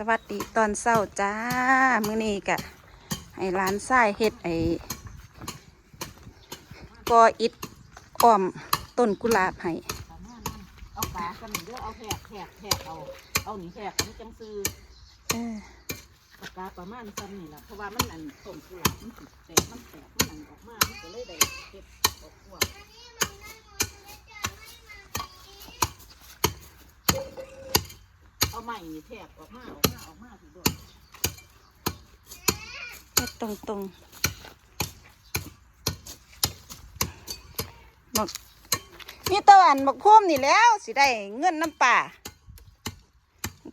สวัสดีตอนเช้าจ้า มื้อนี้กะให้ร้านทรายเฮ็ดไอ้กออิดอ้อมต้นกุหลาบให้เอาปลากันเด้อเอาแหกแหกแหกเอา เอาหนีแหกมันจังซื้อเออปากกาประมาณซ้ำนี่แหละเพราะว่ามันอันต้นกุหลาบมันสิแตกมันแตกมันอันออกมามันก็เลยได้เก็บออกพวก เอาใหม่นี่แทกออกมาออกมาออกมาสิด้วยเฮ็ดตรงตรงๆบักมีแตะวันบักพุ่มนี่แล้ว สิได้เงินน้ำป่า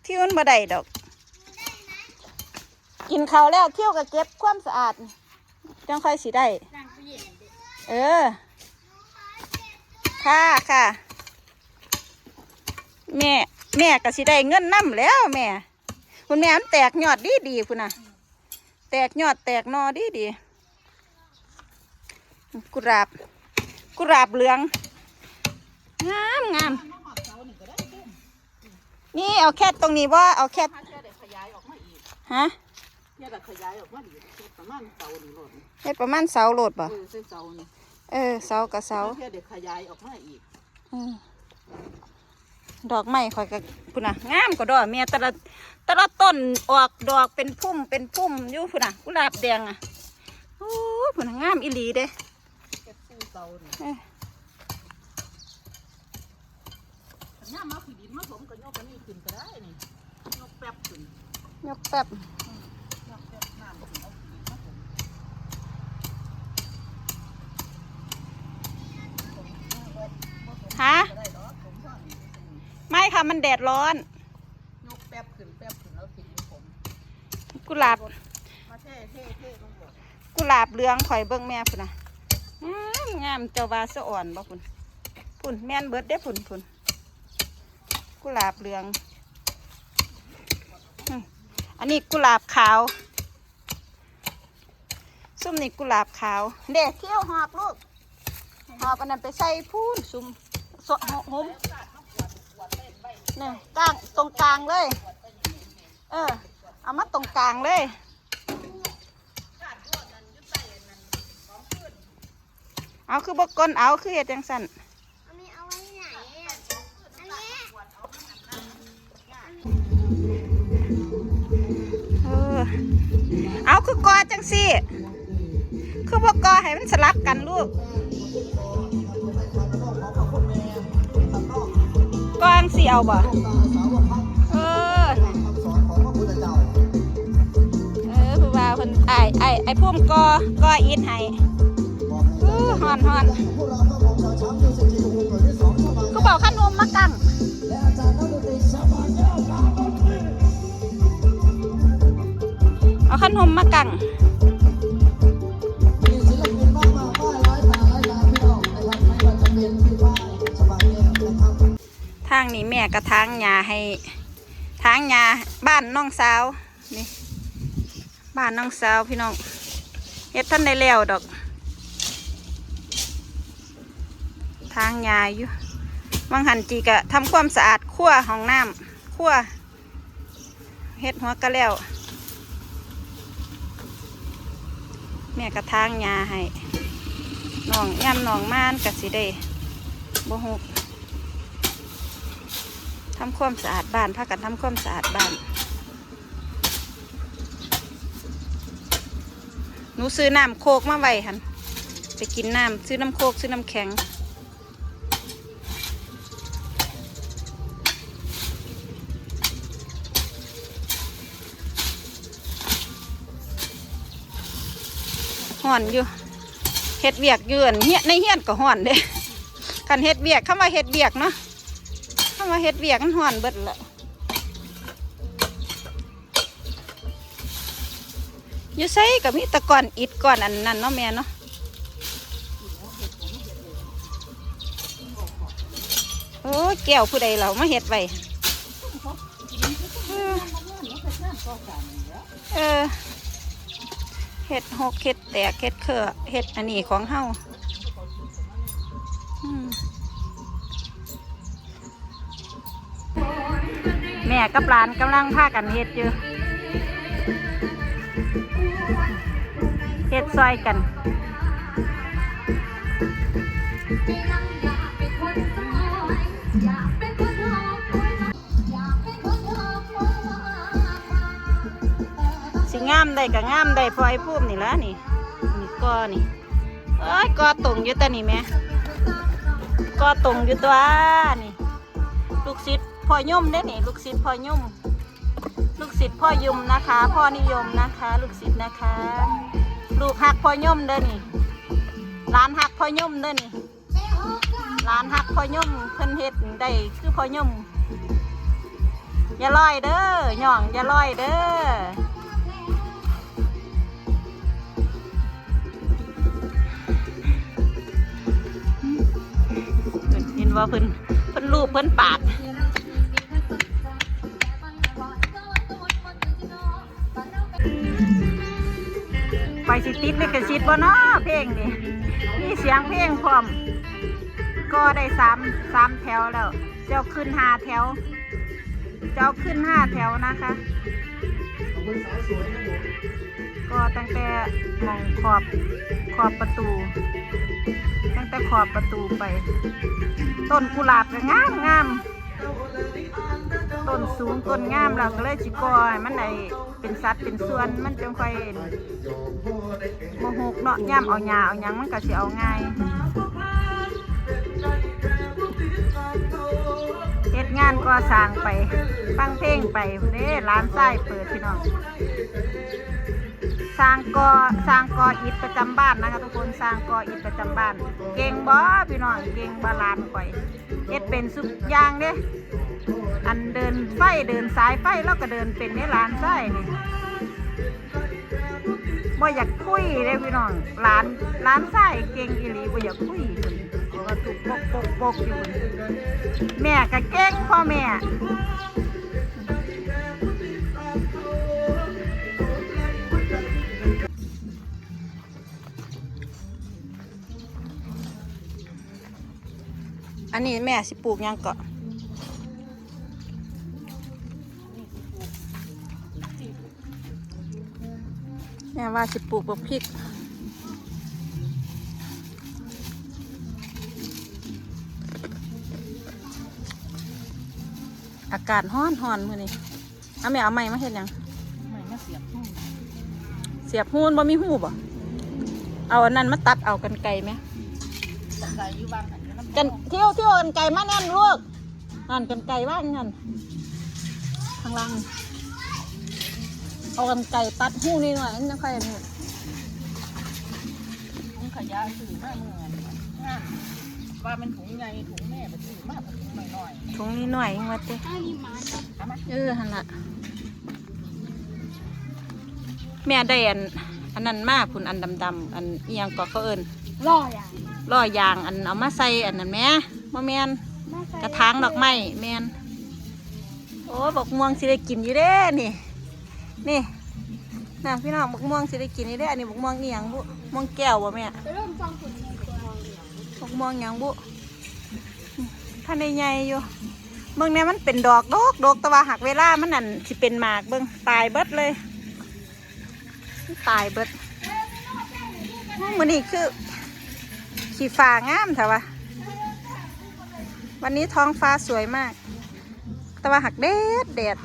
ที่มันบ่ได้ดอก กินข้าวแล้วเที่ยวก็เก็บความสะอาดจังค่อยสิได้ เออ ค่ะค่ะ แม่ แม่ก็สิได้เงินน้ำแล้วแม่ คุณแม่มันแตกยอดดีดีๆคุณน่ะ แตกยอดแตกหนอดีดีกุหลาบ กุหลาบเหลือง งามงามเอาหอดเสานี่ก็ได้เด้อนี่เอาแค่ตรงนี้ว่าเอาแค่ถ้าเชื่อได้ขยายออกมาอีกฮะเชื่อได้ขยายออกมาอีกเฮ็ดประมาณเสานี่โลดนี่เฮ็ดประมาณเสาโหลดบ่เออเส้นเสานี่เออเสากับเสาเชื่อได้ขยายออกมาอีกอืม ดอกไม้ข่อยก็พุ่นน่ะงามกว่าดอกเมียแต่ละแต่ละต้นออกดอกเป็นพุ่มเป็นพุ่มอยู่พุ่นน่ะกุหลาบแดงอะโอ้ยพุ่นน่ะงามอีหลีเด้เก็บซื้อเสานี่เอ้ยถ้าย่ามาขี้ดินมาถมก็ยกกันนี่ขึ้นก็ได้นี่ยกแป๊บขึ้นยกแป๊บยกแป๊บน้ำขึ้นเอาขี้ดินมาถมฮะ ก็ได้ดอกผมชอบนี่ ไม่ ค่ะ มันแดดร้อนยกแป๊บขึ้นแป๊บขึ้นเอาขี้ดินผมกุหลาบมาเท่เท่เท่ลงหมดกุหลาบเหลืองข่อยเบิ่งแม่พุ่นน่ะงามงามเจ้าว่าสะอ่อนบ่พุ่นพุ่นแม่นเบิดได้พุ่นพุ่นกุหลาบเหลือง อันนี้กุหลาบขาวซุ่มนี่กุหลาบขาวเด็กเที่ยวหอบลูกหอบอันนั้นไปใส่พูนซุ่มสหหม นี่กลางตรงกลางเลย เออ เอามาตรงกลางเลยเอาคือบกกลเอาคือเฮ็ดจังสั่นอันนี้เอาไว้ไหนอะอันนี้เออเอาคือกอจังสิ คือบกกอให้มันสลับกันลูก สิเอาบ่เออเออผู้ว่าเพิ่นไอ้ไอ้ไอ้พุ่มกอกออินให้อื้อฮอนฮอนคือบอกขั้นนมมากังเอาขั้นนมมากังางนี้แม่กระทางยาให้ทางยาบ้านน้องสาวนี่บ้านน้องสาวพี่น้องเฮ็ดท่านได้แล้วดอก ทางยาอยู่วังหันจีกะทำความสะอาดขั้วห้องน้ำขั้วเฮ็ดหัวกะแล้ว แม่กระทางยาให้น้องย่ำน้องม่านกะสิได้บ่หก ทำความสะอาดบ้านพากันทำความสะอาดบ้านหนูซื้อน้ำโคกมาไว้หันไปกินน้ำซื้อน้ำโคกซื้อน้ำแข็งห่อนอยู่เฮ็ดเบียกยืนเฮียในเฮียนก็ห่อนเด้กันเฮ็ดเบียกคำว่าเฮ็ดเบียกเนาะ คำว่าเฮ็ดเบียกมันห่อนเบิดแหละอยู่ใส่กับมีตะก่อนอิดก่อนอันนั้นเนาะแม่เนาะโอ้แก้วผู้ใดเรามาเฮ็ดไว้เออเออเห็ดหกเห็ดแตกเห็ดเขือเห็ดอันนี้ของเฮา ม่กับหลานกำลังพากันเฮ็ดอยู่เฮ็ดซอยกันสิงามได้ก็งามได้พอไอ้พูมนี่ละนี่นี่กอนี่เอ้ยกอตรงอยู่แต่นี่แม่กอตรงอยู่ตัวนี่ลูกศิษย์ พ่อย่มได้นี่ลูกศิษย์พ่อย่ม ลูกศิษย์พ่อยุ่มนะคะ พ่อนิยมนะคะ ลูกศิษย์นะคะ ลูกหักพ่อย่มเด้อนี่ร้านหักพ่อย่มเด้อนี่ร้านหักพ่อย่มเพิ่นเฮ็ดได้คือพ่อย่มอย่าลอยเด้อย่องอย่าลอยเด้อเห็นว่าเพิ่นเพิ่นรูปเพิ่นปาก ไปสิติดลิขสิทธิ์บ่เนาะเพลงนี่มีเสียงเพลงพร้อม ก็ได้สามสามแถวแล้ว เจ้าขึ้นห้าแถว เจ้าขึ้นห้าแถวนะคะก็ตั้งแต่มองขอบขอบประตู ตั้งแต่ขอบประตูไป ต้นกุหลาบก็งามงาม ต้นสูงต้นงามเราก็เลยสิกอย มันไอเป็นสัตว์เป็นส่วนมันจังค่อยโมหกเนาะย่ำเอาหญ้าเอาหยังมันก็สิเอาง่ายเฮ็ดงานก่อสร้างไปฟังเพลงไปเด้ร้านไส้เปิดพี่น้องสร้างกอสร้างกออิฐประจำบ้านนะคะทุกคนสร้างกออิฐประจำบ้าน เก่งบ่พี่น้องเก่งบาลานข่อย เฮ็ดเป็นสุกย่างเด้อันเดินไฟเดินสายไฟแล้วก็เดินเป็นในร้านไส้นี่บ่อยากคุยเด้พี่น้องร้านร้านไส้เก่งอีหลีบ่อยากคุยเพราะว่าถูกปกปกปกอยู่แม่ก็เก่งพ่อแม่ อันนี้แม่สิปลูกยังเกาะแม่ว่าสิปลูกบกพริกอากาศฮ้อนฮ้อนมือนี้เอาแม่เอาไม้มาเฮ็ดหยังไม่มาเสียบห้องเสียบหูนบ่มีหูบ่เอาอันนั้นมาตัดเอากันไกลไหมตะไคร้อยู่บ้าน กันเที่ยวเที่ยวกันไกลมาแน่นลูกนั่นกันไกลว่างนั่นข้างล่างเอากันไกลตัดหูนี่หน่อยนั่นค่อยอันนี้ถุงขยะซื้อมาเมื่อห้ามว่ามันถุงใหญ่ถุงแม่ไปซื้อมาถุงน้อยถุงนี้หน่อยวัดเต้อันนี้มาจากๆเอามาเออหันละแม่ได้อันอันนั้นมาพุ่นอันดำๆอันเอียงก็เขาเอิญล่ออย่าง ล่อยางอันเอามาใส่อันนั้นแหม่บ่แมนมาใส่กระถางดอกไม้แมนโอ้บอกม่วงสิได้กินอยู่เด้นี่ นี่นะพี่น้องบอกม่วงสิได้กินอยู่เด้อันนี้บอกม่วงนี่ยังบุม่วงแก้วบ่แม่ไปเริ่มฟังผลงานตัวมองเหลืองบอกม่วงหยังบุท่านได้ใหญ่อยู่เบิ่งเนี่ยมันเป็นดอกดอกดอกแต่ว่าหักเวลามันนั่นสิเป็นหมากเบิ่งตายเบิดเลย ตายเบิดมื้อนี้คือ ขี่ฟ้างามเถอะวะวันนี้ท้องฟ้าสวยมาก แต่ว่าหักแดดแดด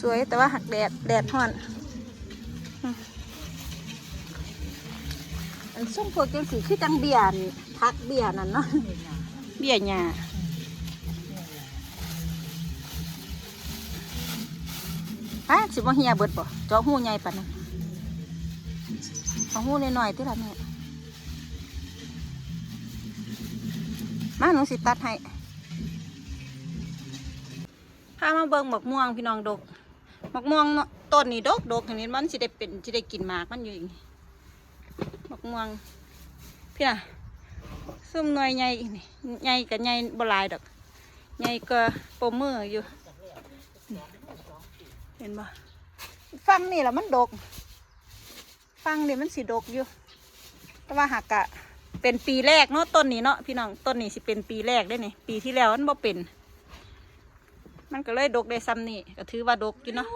สวยแต่ว่าหักแดดแดดห่อน อันส้มพวกจังสีคือจังเบียนพักเบียนั่นเนาะเบียหญ้าฮะสิบ่เฮียเบิดบ่เจาะหูใหญ่ปานนั้นเอาหูหน้อยๆที่ละแม่ มาหนูสิตัดให้พามาเบิ่งหมกม่วงพี่น้องดกหมกม่วงต้นนี้ดกดกอย่างนี้มันสิได้เป็นสิได้กินหมากมันอยู่อย่างหมกม่วงพี่น่ะซุ่มหน่วยใหญ่ใหญ่กับใหญ่บลายดอกใหญ่ก็ปมมืออยู่เห็นบ่ฟังนี่แหละมันดก ฟังนี่มันสิดกอยู่ แต่ว่าหากะ เป็นปีแรกเนาะต้นนี้เนาะพี่น้องต้นนี้สิเป็นปีแรกได้นี่ปีที่แล้วมันบ่เป็น มันก็เลยดกได้ซ้ำนี่ก็ถือว่าดกอยู่เนาะ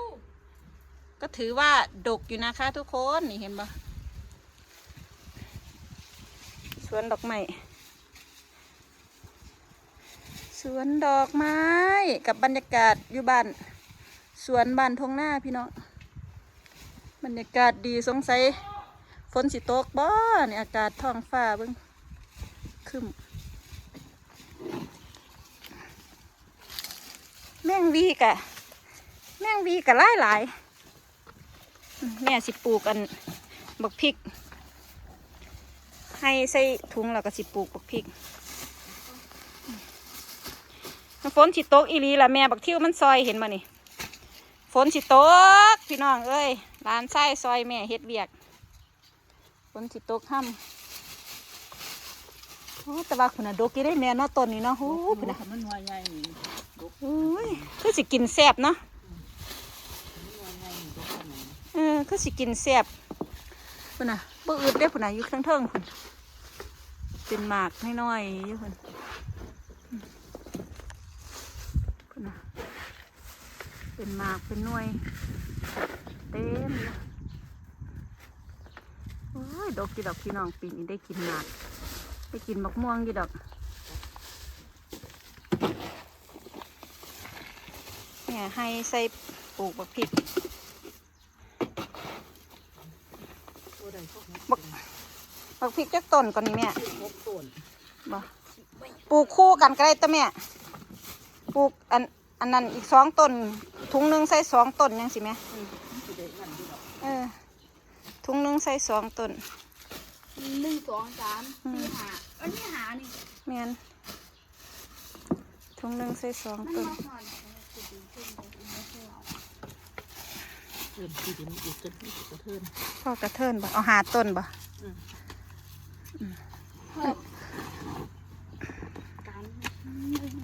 ก็ถือว่าดกอยู่นะคะ ทุกคนนี่เห็นปะสวนดอกไม้สวนดอกไม้กับบรรยากาศอยู่บ้านสวนบ้านทงหน้าพี่น้องบรรยากาศดีสงสัย นสิตกบ่เนี่ยอากาศท้องฟ้าเบิ่งครึมแมงวีกะ แมงวีกะหลายหลายแม่สิปลูกอันบักพริก ให้ใส่ถุงแล้วก็สิปลูกบักพริกฝนสิตกอีหลีละแม่บักเที่ยวมันซอยเห็นมานี่ฝนสิตก พี่น้องเอ้ยร้านไส้ซอยแม่เฮ็ดเวียก นสิตกห้ำโอ้แต่ว่าคุณน่ะดกกี่ได้แม่เนาะต้นนี้เนาะโอ้คุณน่ะมันหัวใหญ่นี่ดกโอ้ยคือสิกินแซ่บเนาะมันหัวใหญ่นี่ดกขนาดนี้เออคือสิกินแซ่บคุณน่ะบ่อึดได้อคุณน่ะอยู่ข้างเทิงคุณเป็นหมากน้อยๆอยู่คุณคุณน่ะเป็นหมากเป็นหน่วยเต็มเลยโอ้ ยดอกกี่ดอกพี่น้องปีนี้ได้กินหมากได้กินมะม่วงกี่ดอกเนี่ยให้ใส่ปลูกบักพริกบักบักพริกจักต้นก่อนนี่แม่พวกต้นบ่ปลูกคู่กันก็ได้ตะแม่ปลูกอันอันนั้นอีกสองต้นถุงหนึ่งใส่สองต้นยังสิแม่เออ ถุงหนึ่งใส่สองต้น หนึ่งสองสามสี่ห้าอันนี้หานี่แม่นถุงหนึ่งใส่สองมันต้น มาก่อนคือดีขึ้นเลยไม่ใช่หรอเพิ่นที่ดินอีกกระเทือนกระเทือนพ่อกระเทินบ่เอาหาต้นบ่อืมการ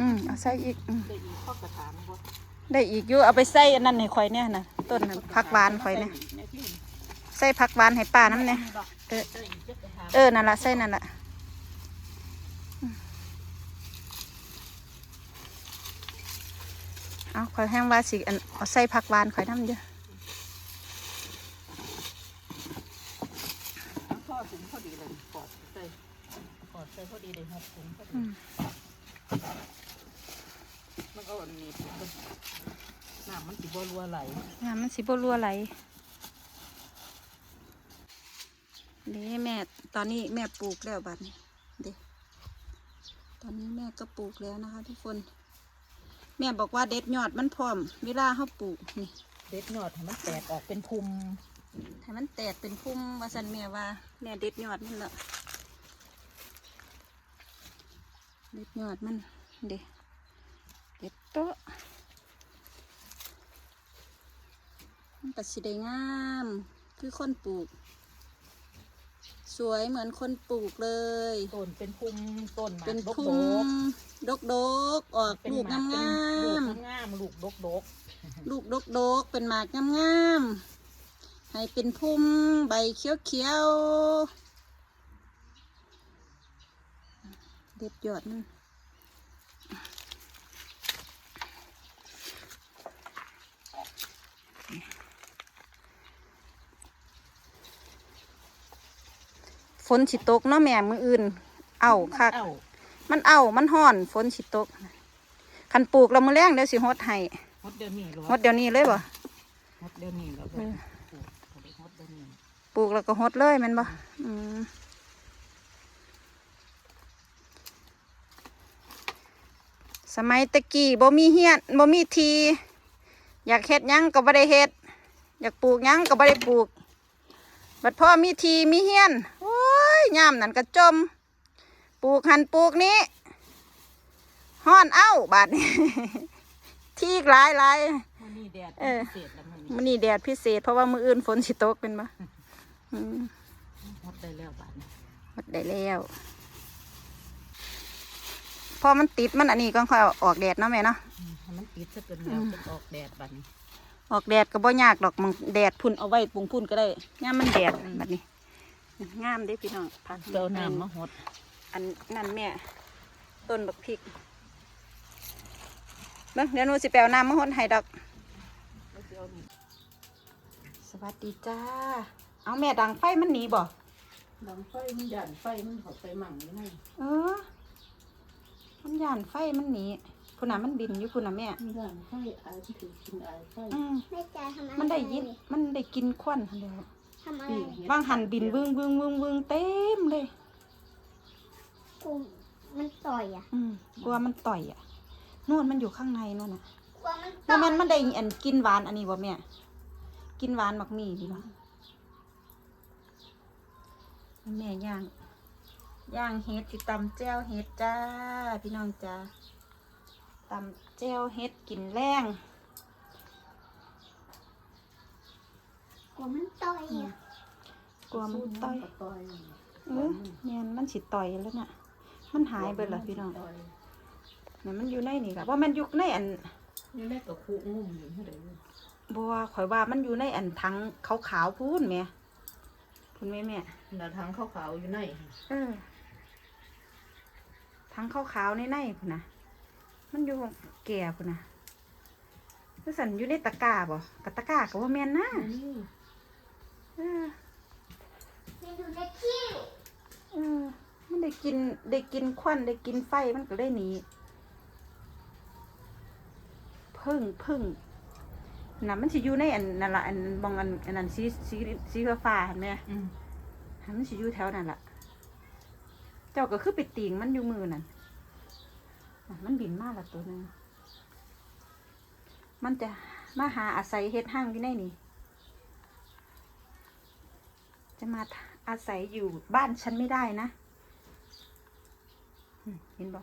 อืมเอาใส่อีกอืมได้อีกข้อกระถางบ่ได้อีกอยู่เอาไปใส่อันนั้นให้ข่อยเนี่ยนะต้นนั้นผักหวานข่อยเนี่ย ใส่กที่ใส่ผักหวานให้ป้าน้ำเนี่ยเออใส่อีกจักกระถางเออนั่นละใส่นั่นละอืมเอาข่อยแห้งว่าสิอันเอาใส่ผักหวานข่อยน้ำเยอะพ่อถุงพอดีเลยกอดใส่กอดใส่พอดีเลยหกถุงพอดีอืมมันก็อันนี้น้ำมันสิบ่รัวไหลน้ำมันสิบรัวไหล นี่แม่ตอนนี้แม่ปลูกแล้วบัดนี้เด็ตอนนี้แม่ก็ปลูกแล้วนะคะ ทุกคน แม่บอกว่าเด็ดยอดมันพร้อม เวลาเขาปลูกนี่เด็ดยอดให้มันแตกออกเป็นพุมให้มันแตกเป็นพุ่มว่าสันแม่ว่าแม่เด็ดยอดมันละเด็ดยอดมันเด็เด็ดโตะมันก็สิได้งาม คือคนปลูก สวยเหมือนคนปลูกเลย ต้นเป็นพุมต้นหมากเป็นดกพุ่มดกดกๆออกเป็นลูกหมางามเป็นงามลูกงามๆลูกดกดกลูกดกดกๆเป็นหมากงามงามๆให้เป็นพุ่มใบเขียวเขียวๆเด็ดยอดมัน นสิตกเนาะแม่มืออื่น เอาคักเอ้ามันเอามันห่อนฝนสิตกคันปลูกเรามือแรงเดี๋ยวสิฮดให้ฮดเดี๋ยวนี้หรอฮดเดี๋ยวนี้เลยบ่ฮดเดี๋ยวนี้แล้วเออฮดเดี๋ยวนี้ปลูกแล้วก็ฮดเลยแมันบ่อืมสมัยตะกี้บ่มีเฮียนบ่มีที อยากเฮ็ดหยังก็บ่ได้เฮ็ด อยากปลูกหยังก็บ่ได้ปลูก บัดพ่อมีทีมีเฮียนโอ้ ยยามนั่นก็จม ปลูกหันปลูกนี้ฮ้อนเอ้าบาดนี้ ทีหลายหลายมันนี่แดดเออพิเศษแล้วมันนี่มื้อนี้แดดพิเศษ เพราะว่ามื้ออื่นฝนสิตกเป็นบ่อืมฮดได้แล้วบาดนี้หมดได้แล้วพอมันติดมันอันนี้ก็ค่อยเอาออกแดดเนาะแม่เนาะอืมให้มันติดซะเกินแล้วจะออกแดดบาดนี้ออกแดดก็บ่ยากดอกมึงแดดพุ่นเอาไว้ปรุงพุ่นก็ได้ย่ามมันแดดแบบนี้ งามเด้พี่น้องผักเจ้าน้ำมาฮดอันนั่นแม่ต้นบักพริกเบิ่งเดี๋ยวหนูสิแปลน้ำมาหดให้ดอกแล้วสิเอานี่สวัสดีจ้า เอาแม่ดังไฟมันหนีบ่ดังไฟมันย่านไฟมันเข้าไปมั่งอยู่ในเออ มันย่านไฟมันหนีพุ่นน่ะมันบินอยู่พุ่นน่ะแม่มันย่านไฟอายมันถือกินอายไฟอืม แม่จ๋าทำอะไรมันได้ยิน มันได้กินควันหั่นแหล้ว ทำอะไรปีกเห็ดบางหันบินวึงวึงวึงวึงเต็มเลย กูมันต่อยอะอืมกลัวมันต่อยอะนู่นมันอยู่ข้างในนู่นน่ะกลัวมันต่แล้วอยมันมันได้อันกินหวานอันนี้บ่แม่กินหวานหมักหมี่ดีบ่แม่ย่าง ย่างเฮ็ดสิตำแจ่วเฮ็ดจ้า พี่น้องจ้าตำแจ่วเฮ็ดกินแรง กลัวมันต่อยอะกลัวมันต่อยกับต่อยเออเนี่ยมันสิต่อยแล้วน่ะ มันหายไปเหรอพี่น้องต่ยเนี่ยมันอยู่ในนี่ค่ะว่ามันอยู่ในอันอยู่ในกับคู่งุ่มอยู่เท่าไหร่บัวข่อยว่ามันอยู่ในอันถังขาวๆพูนแม่พูนแม่แม่หน้าทางขาวๆอยู่ในเออถังขาวๆในในพูนนะมันอยู่แก่พูนนะคือสันอยู่ในตะกร้าบ่กับตะกร้าก็ว่าแม่นนะ นี่เออมันอยู่ในคิ้วเออมันได้กินได้กินควันได้กินไฟมันก็ได้หนีพึ่งพึ่งน่ะมันสิอยู่ในอันนั่นละอันบองอันอันนั้นสีสีสีฟ้าๆเห็นไหมอืมหันมันสิอยู่แถวนั่นล่ะเจ้าก็คือไปติงมันอยู่มือนั่นน่ะมันบินมาและตัวหนึงมันจะมาหาอาศัยเฮ็ดห้างอยู่ในนี่ จะมาอาศัยอยู่บ้านฉันไม่ได้นะอืมเห็นบ่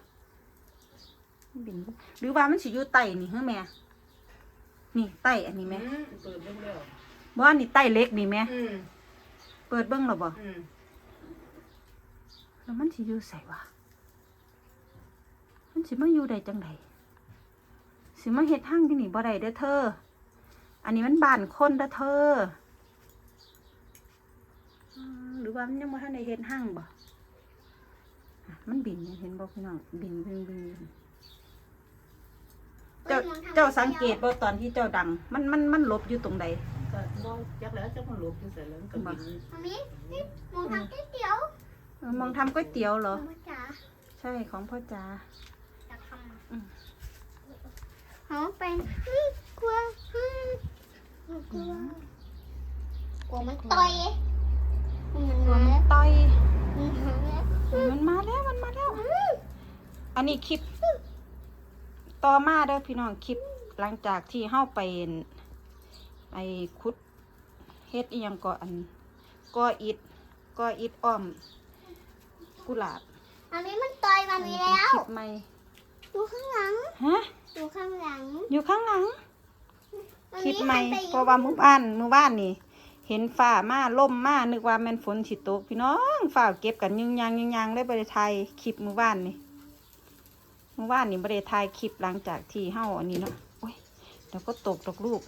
มันบินอยู่หรือว่ามันสิอยู่ไต่นี่เฮ้แม่ นี่ไต่อันนี้แม่อืมเปิดเบิ่งแล้วบ่อันนี้ไต่เล็กนี่แม่อืมเปิดเบิ่งหรอบ่อืมแล้วมันสิอยู่ใส่วะมันสิมาอยู่ได้จังไดสิมาเฮ็ดห้างที่นี่บ่ได้เด้อเธอ อันนี้มันบ้านคนเด้อเธออืม หรือว่ามันยังบ่ทันได้เฮ็ดห้างบ่อะมันบินเนี่ยเห็นบ่พี่น้องบินบินบินบินเจ้าเจ้าสังเกตบ่ตอนที่เจ้าดัง มันมันมันหลบอยู่ตรงใดก็บ่จักแล้วจักมันหลบอยู่ใส่แล้วมันก็บินมามินี่หมูทำก๋วยเตี๋ยวเออมองทำก๋วยเตี๋ยวเหรอแม่จ๋าใช่ของพ่อจ๋าจะทำอะอืมเขาเป็นอืมกลัวอืมกลัวกลัวมันต่อย มันกลัวมามันแล้วต่อยมันมาแล้วเออมันมาแล้วมันมาแล้ว อันนี้คลิป ต่อมาเด้อพี่น้องคลิปหลังจากที่เฮาไปไอ้คุดเฮ็ดอีหยังก่ออันก่ออิดก่ออิดอ้อม กุหลาบ อันนี้มันต่อยมามีเป็นแล้วคลิปใหม่ดูข้างหลังฮะดูข้างหลัง อยู่ข้างหลังมันคลิปใหม่นไปเพราะว่ามื้อบ้านมื้อบ้านนี่ เห็นฟ้ามาล่มมานึกว่าแม่นฝนสิตกพี่น้องฟ้าเก็บกันยึงยางยึงยางเลยบ่ได้ถ่ายคลิปมื้อบ้านนี่มื้อบ้านนี่บ่ได้ถ่ายคลิปหลังจากที่เฮาอันนี้เนาะโอ้ยเดี๋ยวก็ตกดอกลูก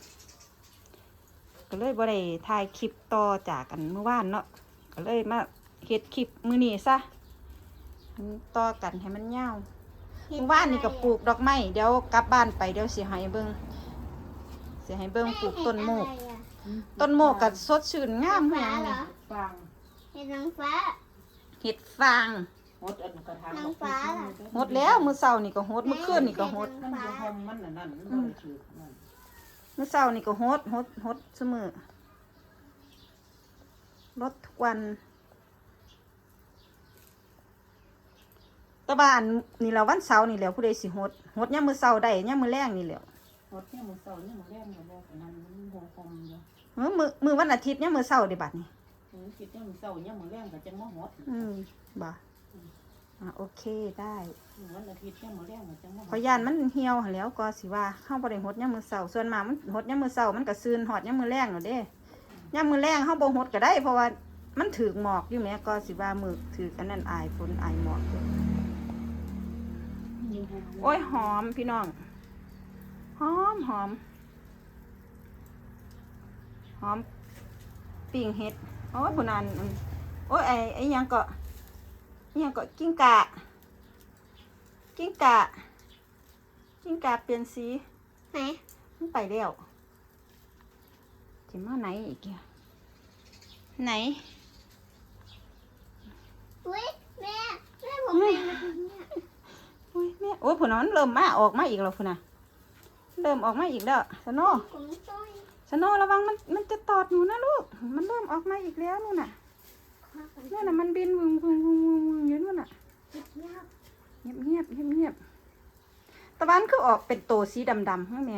ก็เลยบ่ได้ถ่ายคลิปต่อจากกันมื้อวานเนาะก็เลยมาเฮ็ดคลิปมือนี้ซะต่อกันให้มันยาวเมื้อวานนี่ก็ปลูกดอกไม้เดี๋ยวกลับบ้านไปเดี๋ยวเสิให้เบิ่งเสิให้เบิ่งปลูกต้นโมก ต้นโมกก็สดชื่นงามฟ้าแฮงเหรนี่อฟังเห็นนางฟ้าเห็ดฟางหดอันกระถางนางฟ้าล่ะหดแล้วมื้อเช้านี่ก็หดมื้อคืนนี่ก็หดมันบ่หอมมันน่ะนั่นมันบ่ได้ถือนั่นมื้อเช้านี่ก็หดหดหดเสมอรดทุกวันแตะบ้านนี่แหละวันเสาร์นี่แหล้วผู้ใดสิหดหดยามมื้อเช้าได้ยามมื้อแลงนี่แหล้วหดเนี่ยมันเศร้าเนี่ยมันแรงก็บ่ปานนั้นมันบ่หอมอยู่ เออมื้อมื้อวันอาทิตย์ยามมื้อเช้าเด้บัดนี้เออคิดเนี่ยมันเศร้าเนี่ยมันแรงก็จังมาหดอืมบ่อะโอเคได้วันอาทิตย์เนี่ยมันแรงก็จังมาหเพราะดย่านมันเหี่ยวหั้นแหล้วก็สิว่าเฮาบ่ได้หดยามมื้อเช้าส่วนมากมันหดยามมื้อเช้ามันก็ซืนหอดยามมื้อแลงแล้วเด้ยามมื้อแลงเฮาบ่หดก็ได้ เพราะว่ามันถึกหมอกอยู่แหมก็สิว่ามื้อถึกอันนั้นอายฝนอายหมอกอยู่ยิ่งหอมโอ้ยหอมพี่น้อง หอมหอม หอมปิ่งเห็ดโอ้ยผู้นั้นอืมโอ้ยไอ้ไอ้หยังก็ไอ้หยังก็กิ้งกะ กิ้งกะ กิ้งกาเปลี่ยนสีไหนมันไปแล้วจิมาไหนอีกอะไหนอุ้ยแม่แม่ผมเป็นแบบนี้อะโอ้ยแม่โอ้ยผุนน่ะมันเริ่มมาออกมาอีกแล้วพุ่นน่ะเริ่มออกมาอีกแล้วสโนผมต้อย สโนระวังมันมันจะตอดหนูนะลูก มันเริ่มออกมาอีกแล้วนู่นน่ะนนั่นน่ะมันบินวึงวึงวึงวึงวึงอยู่นู่นน่ะเงียบเงียบเงียบเงียบเงียบตะวันคือออกเป็นโตสีดำดำใช่ไหม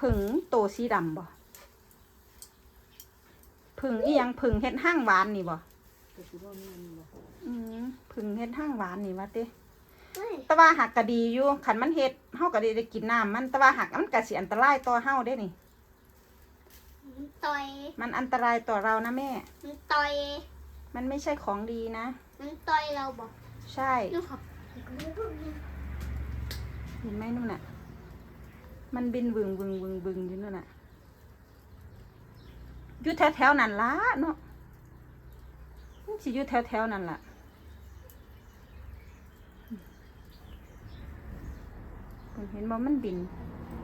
ผึ่งโตสีดำบ่ผึ่งอียังผึ่งเฮ็ดห้างหวานนี่บ่อืมผึ่งเฮ็ดห้างหวานนี่ว่าติเฮ้ย แต่ว่าหักก็ดีอยู่คันมันเฮ็ดเฮาก็ได้ได้กินน้ำมันแต่ว่าหักมันก็สิอันตรายต่อเฮาเด้นี่มันต่อยมันอันตรายต่อเรานะแม่ มันต่อยมันไม่ใช่ของดีนะ มันต่อยเราบอกใช่ ลูกขอบเห็นไหมนู่นน่ะ มันบินวึงวึงวึงวึงอยู่นู่นน่ะอยู่แถวแถวๆนั่นล่ะเนาะมันสิอยู่แถวแถวๆนั่นล่ะคุณ เห็นบ่มันบิน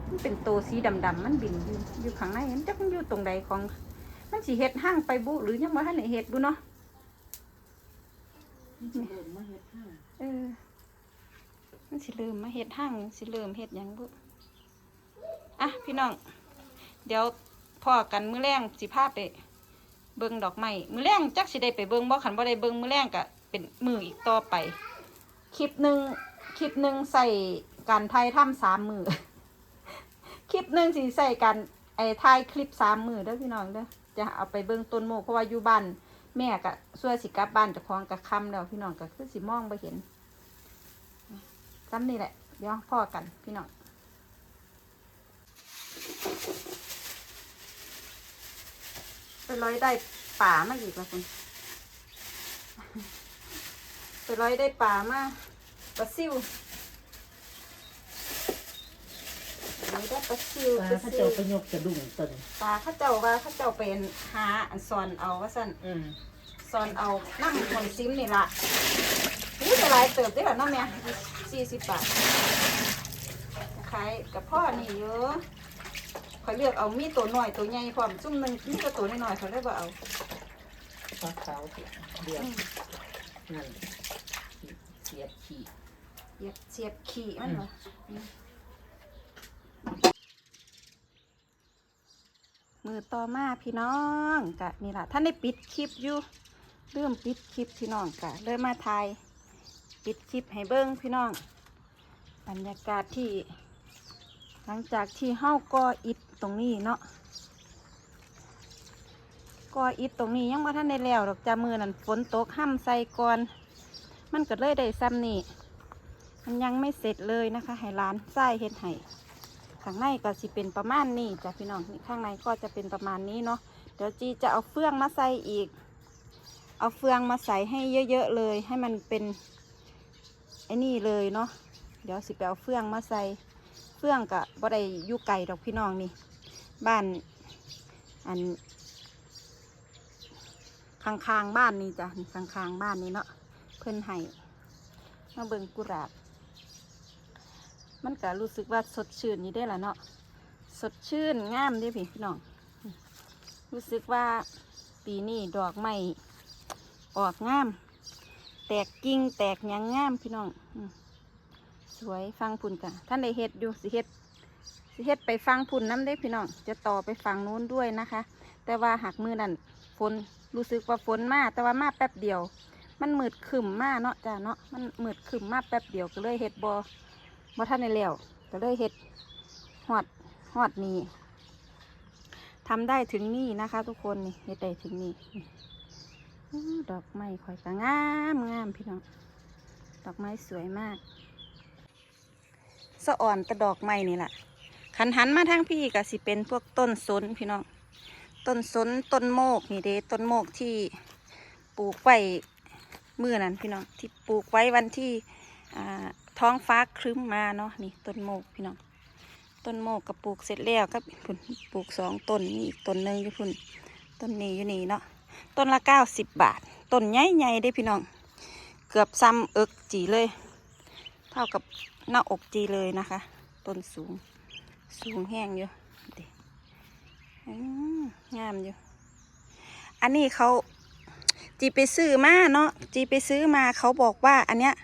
มันเป็นตัวสีดำๆมันบินอยู่อยู่ข้างในมันจักมันอยู่ตรงใดของ มันสิเฮ็ดห้างไปบุหรือยังบ่ทันได้เฮ็ดบุเนาะมันสิเริ่มมาเฮ็ดห้างเออมันสิเริ่มมาเฮ็ดห้างสิเริ่มเฮ็ดหยังบุอะพี่น้อง เดี๋ยวพ่อกันมื้อแรงสิพาไปเบิ่งดอกไม้มื้อแรงจักสิได้ไปเบิ่งบ่คันบ่ได้เบิ่งมื้อแรงก็เป็นมืออีกต่อไป คลิปหนึ่งคลิปหนึ่งใส่ การถ่ายทำสามมือ คลิปหนึ่งสิใส่การไอ้ถ่ายคลิปสามมือเด้อพี่น้องเด้อจะเอาไปเบิ่งต้นโมกเพราะว่าอยู่บ้านแม่ก็ส่วนสิกลับบ้านจะคลองกับคำแล้วพี่น้องก็คือสิมองไปเห็นซ้ำนี่แหละเดี๋ยวพ่อกันพี่น้องไปร้อยได้ป่ามาอีกแล้วคุณไปร้อยได้ป่ามาปลาซิว ร้อยได้ปลาซิวปลาปลาเขาซิเจ้าวไปยกกระดุมต้นปลาเข้าเจ้าว่าเข้าเจ้าเป็นหาอันซอนเอาว่าสั่นอืมซอนเอาน้ำหอยซิมนี่ละนี่จะหลายเติบได้หรอน้องแม่สี่สิบบาทขายกับพ่อนี่เยอะคอยเลือกเอามีตัวหน่อยตัวใหญ่พร้อมซุ่มหนึ่งมีตัวตัวน้อยๆเขาเลยว่าเอาปลาขาวเดียวนั่นเสียบขี้เสียบเสียบขี่มันเหรอ มือต่อมาพี่น้องกะนี่แหละท่านได้ปิดคลิปอยู่เริ่มปิดคลิปพี่น้องกะเริ่มาถ่ายปิดคลิปให้เบิ้งพี่น้อง บรรยากาศที่ หลังจากที่เฮ้าก่ออิฐตรงนี้เนาะก่ออิฐตรงนี้ยังม่ทันได้แล้วดอกจามือนั่นฝนตกห้ำใส่ก่อนมันก็เลยได้ซ้ำนี่มันยังไม่เสร็จเลยนะคะ ให้ร้านไส้เฮ็ดให้ ข้างในก็สิเป็นประมาณนี้จ้ะพี่น้องข้างในก็จะเป็นประมาณนี้เนาะเดี๋ยวจีจะเอาเฟืองมาใส่อีก เอาเฟืองมาใส่ให้เยอะๆเลย ให้มันเป็นไอ้นี่เลยเนาะเดี๋ยวสิไปเอาเฟืองมาใส่เฟืองกะบ่ได้ยู่ไกลดอกพี่น้องนี่ บ้านอันข้างๆบ้านนี่จ้ะข้างๆบ้านนี่เนาะเพิ่นให้มาเบิ่งกุหลาบ มันก็รู้สึกว่าสดชื่นอยู่ได้ละเนาะสดชื่นงามด้อพี่พี่น้อง รู้สึกว่าปีนี้ดอกไม้ออกงาม แตกกิ่งแตกหยังงามพี่น้องสวยฟังพุ่นกะท่านได้เฮ็ดอยู่สิเฮ็ดสิเฮ็ดไปฟังพุ่นน้ำได้พี่น้องจะต่อไปฟังนู้นด้วยนะคะ แต่ว่าหักมือนั่นฝนรู้สึกว่าฝนมาแต่ว่ามาแป๊บเดียว มันมืดขึ้มมาเนาะจ้าเนาะมันมืดขึ้มมาแป๊บเดียวก็เลยเฮ็ดบอ บ่ท่านในแล้วก็เลยเฮ็ดหอดหอดนี้ทำได้ถึงนี่นะคะ ทุกคนนี่เฮ็ดได้ถึงนี่ดอกไม้ข่อยก็งามงามพี่น้องดอกไม้สวยมากสะอ่อนแตะดอกไม้นี่แหละขันหันมาทางพี่ก็สิเป็นพวกต้นสนพี่น้องต้นสนต้นโมกนี่เด้ต้นโมกที่ปลูกไว้เมื่อนั้นพี่น้องที่ปลูกไว้วันที่อ่า ท้องฟ้าครึ้มมาเนาะนี่ต้นโมกพี่น้องต้นโมกกับปลูกเสร็จแล้วก็พุ่นปลูกสองต้นนี่อีกต้นหนึ่งอยู่พุ่นต้นนี้อยู่นี่เนาะต้นละเก้าสิบบาทต้นใหญ่ๆได้พี่น้อง เกือบซ้ำเอิกจีเลย เท่ากับหน้าอกจีเลยนะคะ ต้นสูงสูงแห้งอยู่ดิอืมงามอยู่ อันนี้เขาจีไปซื้อมาเนาะจีไปซื้อมาเขาบอกว่าอันเนี้ย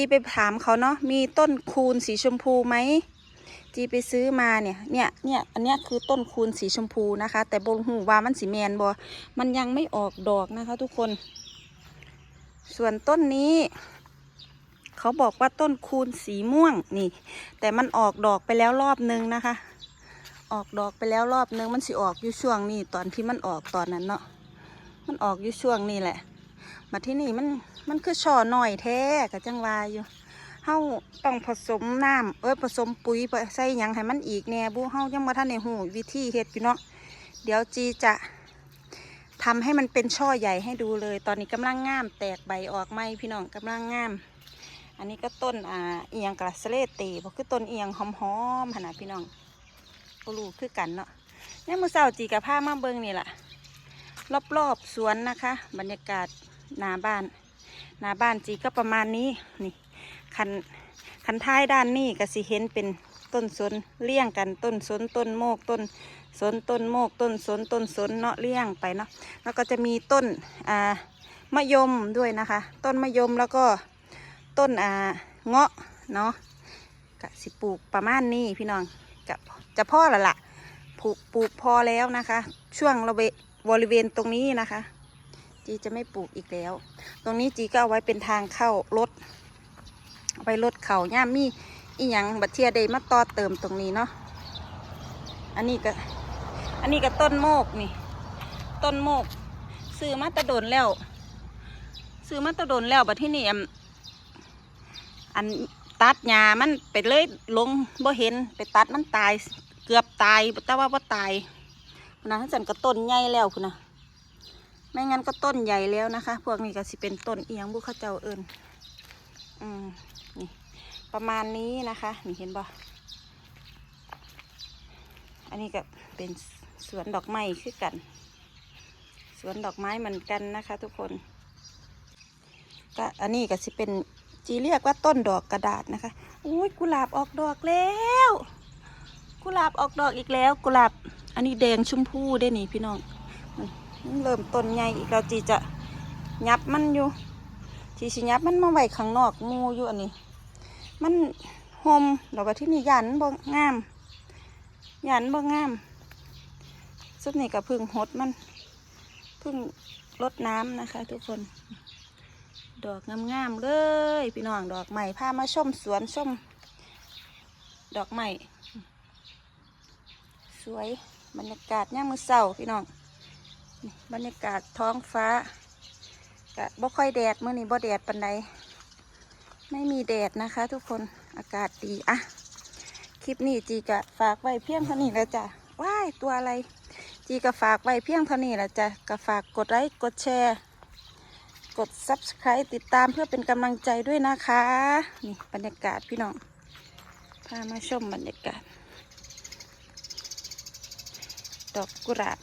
จีไปถามเขาเนาะมีต้นคูณสีชมพูไหมจีไปซื้อมาเนี่ยเนี่ยเนี่ยอันเนี้ยคือต้นคูณสีชมพูนะคะ แต่บงหูว่ามันสีแมนบอมันยังไม่ออกดอกนะคะ ทุกคน ส่วนต้นนี้ เขาบอกว่าต้นคูณสีม่วงนี่ แต่มันออกดอกไปแล้วรอบนึงนะคะ ออกดอกไปแล้วรอบนึงมันสิออกอยู่ช่วงนี้ตอนที่มันออกตอนนั้นเนาะมันออกอยู่ช่วงนี้แหละ มาที่นี่มันมันคือช่อหน่อยแท้กับจังวาอยู่เฮาต้องผสมน้ำเอ้ยผสมปุ๋ยไปใส่ยังให้มันอีกแน่บูเฮายังมาท่านในหูวิธีเฮ็ดอยู่เนาะเดี๋ยวจีจะทำให้มันเป็นช่อใหญ่ให้ดูเลย ตอนนี้กำลังงาม แตกใบออกไหมพี่น้องกำลังงาม อันนี้ก็ต้นอ่าเอียงกระสเลตตีบ่คือต้นเอียงหอมๆขนาดพี่น้องก็รู้คือกันเนาะเนี่ยมือเสาจีกับผ้ามาเบิงนี่แหละรอบๆสวนนะคะ บรรยากาศ หน้าบ้าน หน้าบ้านจีก็ประมาณนี้นี่คันคันท้ายด้านนี้ก็สิเห็นเป็นต้นสนเลี่ยงกันต้นสนต้นโมกต้นสนต้นโมกต้นสนต้นสนเนาะเลี่ยงไปเนาะแล้วก็จะมีต้นอ่ามะยมด้วยนะคะ ต้นมะยมแล้วก็ต้นอ่าเงาะเนาะกะสิปลูกประมาณนี้พี่น้องกะจะพ่อละละปลูกปลูกพอแล้วนะคะ ช่วงระเวบริเวณตรงนี้นะคะ จีจะไม่ปลูกอีกแล้ว ตรงนี้จีก็เอาไว้เป็นทางเข้ารถไปรถเขาย่ามีอีหยังบัดเทียเดมาต่อเติมตรงนี้เนาะอันนี้ก็อันนี้ก็ต้นโมกนี่ ต้นโมกซื้อมาตะโดนแล้ว ซื้อมาตะโดนแล้วบัดที่นี่อันตัดหญ้ามันไปเลยลงบ่เห็นไปตัดมันตาย เกือบตายแต่ว่าบ่ตายพุ่นนจันก็ต้นใหญ่แล้วคุณนะ ไม่งั้นก็ต้นใหญ่แล้วนะคะ พวกนี้ก็สิเป็นต้นเอียงบุเข้าเจ้าเอิญอืมนี่ประมาณนี้นะคะนี่เห็นบ่อันนี้ก็เป็นสวนดอกไม้คือกัน สวนดอกไม้เหมือนกันนะคะ ทุกคน ก็อันนี้ก็สิเป็นจีเรียกว่าต้นดอกกระดาษนะคะอุ้ยกุหลาบออกดอกแล้ว กุหลาบออกดอกอีกแล้ว กุหลาบ อันนี้แดงชมพูได้นี่พี่น้อง เริ่มต้นใหญ่อีกแล้วจีจะยับมันอยู่จีสิยับมันมาไว้ข้างนอกมูอยู่อันนี้ มันหอมดอกกระที่นี่ยันบ่งามยันบ่งามสุดนี่กับพึ่งหดมันพึ่งรดน้ำนะคะ ทุกคน ดอกงามๆเลยพี่น้องดอกใหม่พามาชมสวนชมดอกใหม่สวยบรรยากาศย่ามมือเศร้าพี่น้อง บรรยากาศท้องฟ้ากะบ่ค่อยแดดเมื่อนี้บ่แดดปันใดไม่มีแดดนะคะ ทุกคนอากาศดีอะคลิปนี้จีกะฝากไว้เพียงเท่านี้แล้วจ้ะว้ายตัวอะไร จีกะฝากไว้เพียงเท่านี้แล้วจ้ะกะฝากกดไลค์กดแชร์ กด subscribe ติดตามเพื่อเป็นกำลังใจด้วยนะคะนี่บรรยากาศพี่น้องพามาชมบรรยากาศ ดอกกุหลาบ